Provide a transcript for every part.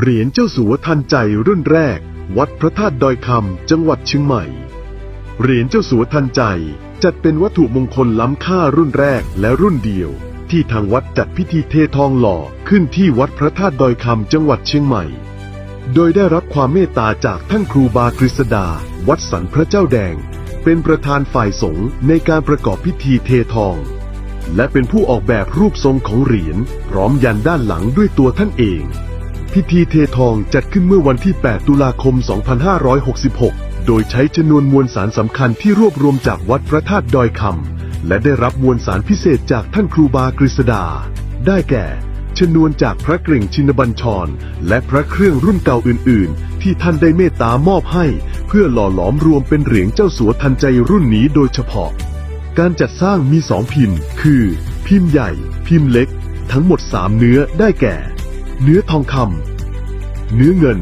เหรียญเจ้าสัวทันใจรุ่นแรก วัดพระธาตุดอยคำจังหวัดเชียงใหม่ เหรียญเจ้าสัวทันใจ จัดเป็นวัตถุมงคลล้ำค่ารุ่นแรกและรุ่นเดียว ที่ทางวัดจัดพิธีเททองหล่อขึ้นที่วัดพระธาตุดอยคำจังหวัดเชียงใหม่ โดยได้รับความเมตตาจากท่านครูบากฤษดา วัดสันพระเจ้าแดง เป็นประธานฝ่ายสงฆ์ในการประกอบพิธีเททอง และเป็นผู้ออกแบบรูปทรงของเหรียญพร้อมยันด้านหลังด้วยตัวท่านเอง พิธีเททองจัดขึ้นเมื่อวันที่ 8 ตุลาคม 2566 โดยใช้ชนวนมวลสารสำคัญที่รวบรวมจากวัดพระธาตุดอยคำ และได้รับมวลสารพิเศษจากท่านครูบากฤษดา ได้แก่ชนวนจากพระเกร่งชินบัญชร และพระเครื่องรุ่นเก่าอื่น ๆ ที่ท่านได้เมตตามอบให้ เพื่อหล่อหลอมรวมเป็นเหรียญเจ้าสัวทันใจรุ่นนี้โดยเฉพาะ การจัดสร้างมีสองพิมพ์ คือ พิมพ์ใหญ่ พิมพ์เล็ก ทั้งหมดสามเนื้อได้แก่ เนื้อทองคำเนื้อเงิน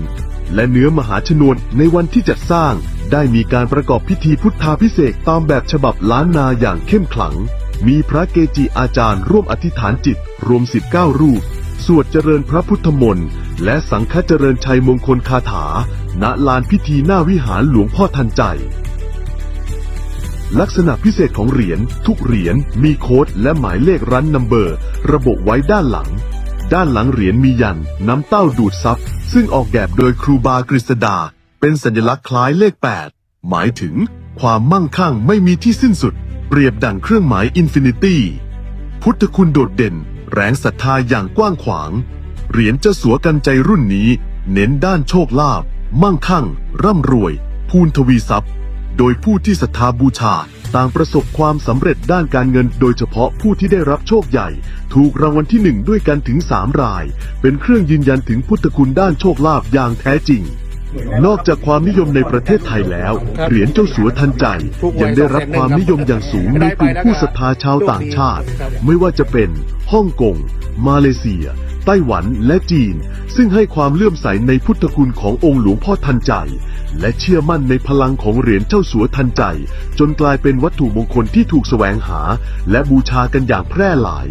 และเนื้อมหาชนวนในวันที่จัดสร้าง ได้มีการประกอบพิธีพุทธาพิเศษตามแบบฉบับล้านนาอย่างเข้มขลัง มีพระเกจิอาจารย์ร่วมอธิษฐานจิต รวม 19 รูป สวดเจริญพระพุทธมนต์และสังฆเจริญชัยมงคลคาถา ณลานพิธีหน้าวิหารหลวงพ่อทันใจลักษณะพิเศษของเหรียญทุกเหรียญมีโค้ดและหมายเลขรันนัมเบอร์ ระบุไว้ด้านหลัง ด้านหลังเหรียญมียันน้ำเต้าดูดซับซึ่งออกแบบโดยครูบากฤษดา เป็นสัญลักษณ์คล้ายเลข 8 หมายถึงความมั่งคั่งไม่มีที่สิ้นสุด เปรียบดังเครื่องหมายอินฟินิตี้ พุทธคุณโดดเด่น แรงศรัทธาอย่างกว้างขวาง เหรียญเจ้าสัวกันใจรุ่นนี้ เน้นด้านโชคลาภมั่งคั่ง ร่ำรวย พูนทวีทรัพย์ โดยผู้ที่ศรัทธาบูชา ต่างประสบความสำเร็จด้านการเงิน โดยเฉพาะผู้ที่ได้รับโชคใหญ่ ถูกรางวัลที่หนึ่งด้วยกันถึง3ราย เป็นเครื่องยืนยันถึงพุทธคุณด้านโชคลาภอย่างแท้จริง นอกจากความนิยมในประเทศไทยแล้ว เหรียญเจ้าสัวทันใจ ยังได้รับความนิยมอย่างสูงในกลุ่มผู้ศรัทธาชาวต่างชาติ ไม่ว่าจะเป็นฮ่องกง มาเลเซีย ไต้หวันและจีน ซึ่งให้ความเลื่อมใสในพุทธคุณขององค์หลวงพ่อทันใจ และเชื่อมั่นในพลังของเหรียญเจ้าสัวทันใจ จนกลายเป็นวัตถุมงคลที่ถูกแสวงหา และบูชากันอย่างแพร่หลาย